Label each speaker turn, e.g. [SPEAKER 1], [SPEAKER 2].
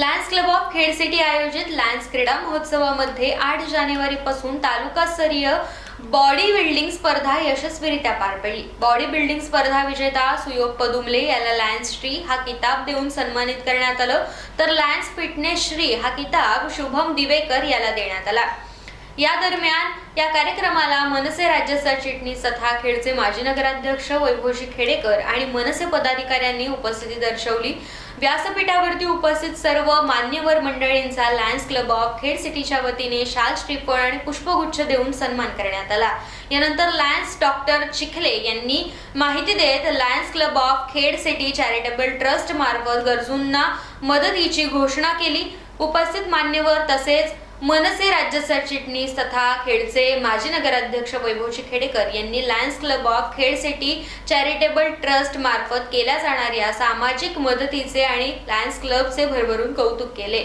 [SPEAKER 1] Lions club of Khed city आयोजित lions क्रीडा महोत्सवामध्ये आठ जानेवारी पासून तालुकास्तरीय बॉडी बिल्डिंग स्पर्धा यशस्वीरित्या पार पडली. बॉडी बिल्डिंग स्पर्धा विजेता सुयोग पदुमले याला लायन्स श्री हा किताब देऊन सन्मानित करण्यात आलं. तर लायन्स फिटनेस श्री हा किताब शुभम दिवेकर याला देण्यात आला. या दरम्यान या कार्यक्रमाला मनसे राज्य सरचिटणीस तथा खेडचे माजी नगराध्यक्ष वैभवशी खेडेकर आणि मनसे पदाधिकाऱ्यांनी उपस्थिती दर्शवली. व्यासपीठावरती उपस्थित सर्व मान्यवर मंडळींचा लायन्स क्लब ऑफ खेड सिटीच्या वतीने शाल श्रीफळ आणि पुष्पगुच्छ देऊन सन्मान करण्यात आला. यानंतर लायन्स डॉक्टर चिखले यांनी माहिती देत lions club of Khed city charitable trust मार्फत गरजूंना मदतीची घोषणा केली. उपस्थित मान्यवर तसेच मनसे राज्य सरचिटणीस तथा खेडचे माजी नगराध्यक्ष वैभवजी खेडेकर यांनी lions club of Khed city charitable trust मार्फत केल्या जाणाऱ्या सामाजिक मदतीचे आणि लायन्स क्लबचे भरभरून कौतुक केले.